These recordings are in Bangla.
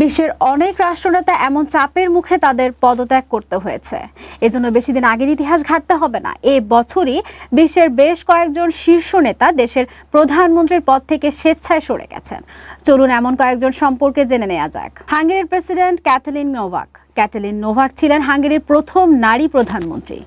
বিশ্বের অনেক রাষ্ট্রনেতা এমন চাপের মুখে তাদের পদত্যাগ করতে হয়েছে। এজন্য বেশি দিন আগের ইতিহাস ঘাটতে হবে না। এ বছরই বিশ্বের বেশ কয়েকজন শীর্ষ নেতা দেশের প্রধানমন্ত্রীর পদ থেকে স্বেচ্ছায় সরে গেছেন। চলুন এমন কয়েকজন সম্পর্কে জেনে নেওয়া যাক। হাঙ্গেরির president Katalin Novak. Katalin Novak ছিলেন হাঙ্গেরির প্রথম নারী প্রধানমন্ত্রী।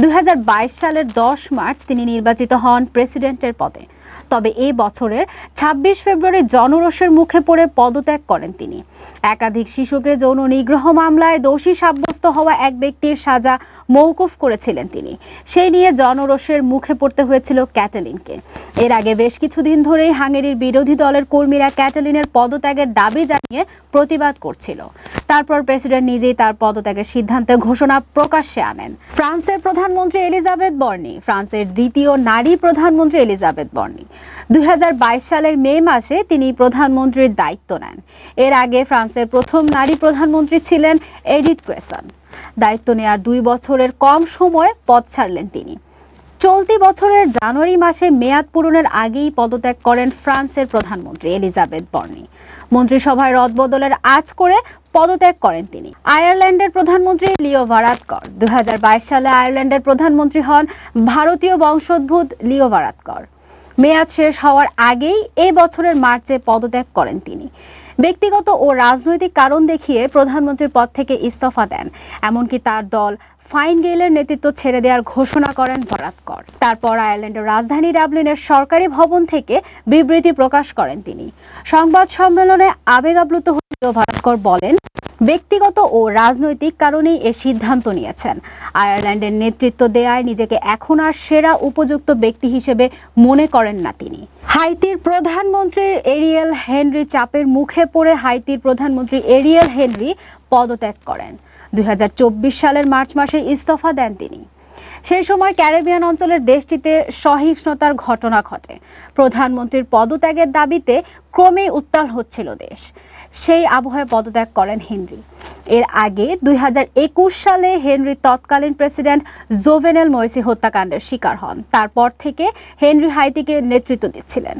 দুই হাজার বাইশ সালের দশ মার্চ তিনি নির্বাচিত হন প্রেসিডেন্টের পদে। তবে এই বছরের ২৬ ফেব্রুয়ারি জনরোষের মুখে পড়ে পদত্যাগ করেন তিনি। একাধিক শিশুকে যৌন নিগ্রহ মামলায় দোষী সাব্যস্ত হওয়া এক ব্যক্তির সাজা মৌকুফ করেছিলেন তিনি। সেই নিয়ে জনরোষের মুখে পড়তে হয়েছিল ক্যাটালিনকে। এর আগে বেশ কিছুদিন ধরেই হাঙ্গেরির বিরোধী দলের কর্মীরা ক্যাটালিনের পদত্যাগের দাবি জানিয়ে প্রতিবাদ করছিল। তারপর প্রেসিডেন্ট নিজেই তার পদত্যাগের সিদ্ধান্তে ঘোষণা প্রকাশ্যে আনেন। ফ্রান্সের প্রধানমন্ত্রী এলিজাবেথ বর্নি, ফ্রান্সের দ্বিতীয় নারী প্রধানমন্ত্রী এলিজাবেথ বর্নি। দুই হাজার বাইশ সালের মে মাসে তিনি প্রধানমন্ত্রীর দায়িত্ব নেন। এর আগে ফ্রান্সের প্রথম নারী প্রধানমন্ত্রী ছিলেন এডিথ ক্রেসন দায়িত্ব নেওয়ার দুই বছরের কম সময়ে পদ ছাড়লেন তিনি। চলতি বছরের জানুয়ারি মাসে মেয়াদ পূরণের আগেই পদত্যাগ করেন ফ্রান্সের প্রধানমন্ত্রী এলিজাবেথ বর্নি। মন্ত্রিসভায় রদবদলের আজ করে পদত্যাগ করেন তিনি। আয়ারল্যান্ডের প্রধানমন্ত্রী লিও ভারাতকর। দুই হাজার বাইশ সালে আয়ারল্যান্ডের প্রধানমন্ত্রী হন ভারতীয় বংশোদ্ভূত লিও ভারাতকর। মেয়াদ শেষ হওয়ার আগেই এ বছরের মার্চে পদত্যাগ করেন তিনি। ব্যক্তিগত ও রাজনৈতিক কারণ দেখিয়ে প্রধানমন্ত্রীর পদ থেকে ইস্তফা দেন। এমনকি তার দল ফাইন গেলের নেতৃত্ব ছেড়ে দেওয়ার ঘোষণা করেন বরাতকর তারপর আয়ারল্যান্ডের রাজধানী ডাবলিনের সরকারি ভবন থেকে বিবৃতি প্রকাশ করেন তিনি। সংবাদ সম্মেলনে আবেগ আপ্লুত হয়ে ভারতকর বলেন ব্যক্তিগত ও রাজনৈতিক কারণেই এ সিদ্ধান্ত নিয়েছেন। আয়ারল্যান্ডের নেতৃত্ব দেয়ায় নিজেকে এখন আর সেরা উপযুক্ত ব্যক্তি হিসেবে মনে করেন না তিনি। হাইতির প্রধানমন্ত্রীর এরিয়েল হেনরি চাপের মুখে পড়ে হাইতির প্রধানমন্ত্রী এরিয়েল হেনরি পদত্যাগ করেন। দুই হাজার চব্বিশ সালের মার্চ মাসে ইস্তফা দেন তিনি। সেই সময় ক্যারিবিয়ান অঞ্চলের দেশটিতে সহিংসতার ঘটনা ঘটে। প্রধানমন্ত্রীর পদত্যাগের দাবিতে ক্রমেই উত্তাল হচ্ছিল দেশ। সেই আবহাওয়ায় পদত্যাগ করেন হেনরি। এর আগে দুই হাজার একুশ সালে হেনরি তৎকালীন প্রেসিডেন্ট জোভেনেল ময়সি হত্যাকাণ্ডের শিকার হন। তারপর থেকে হেনরি হাইতিকে নেতৃত্ব দিচ্ছিলেন।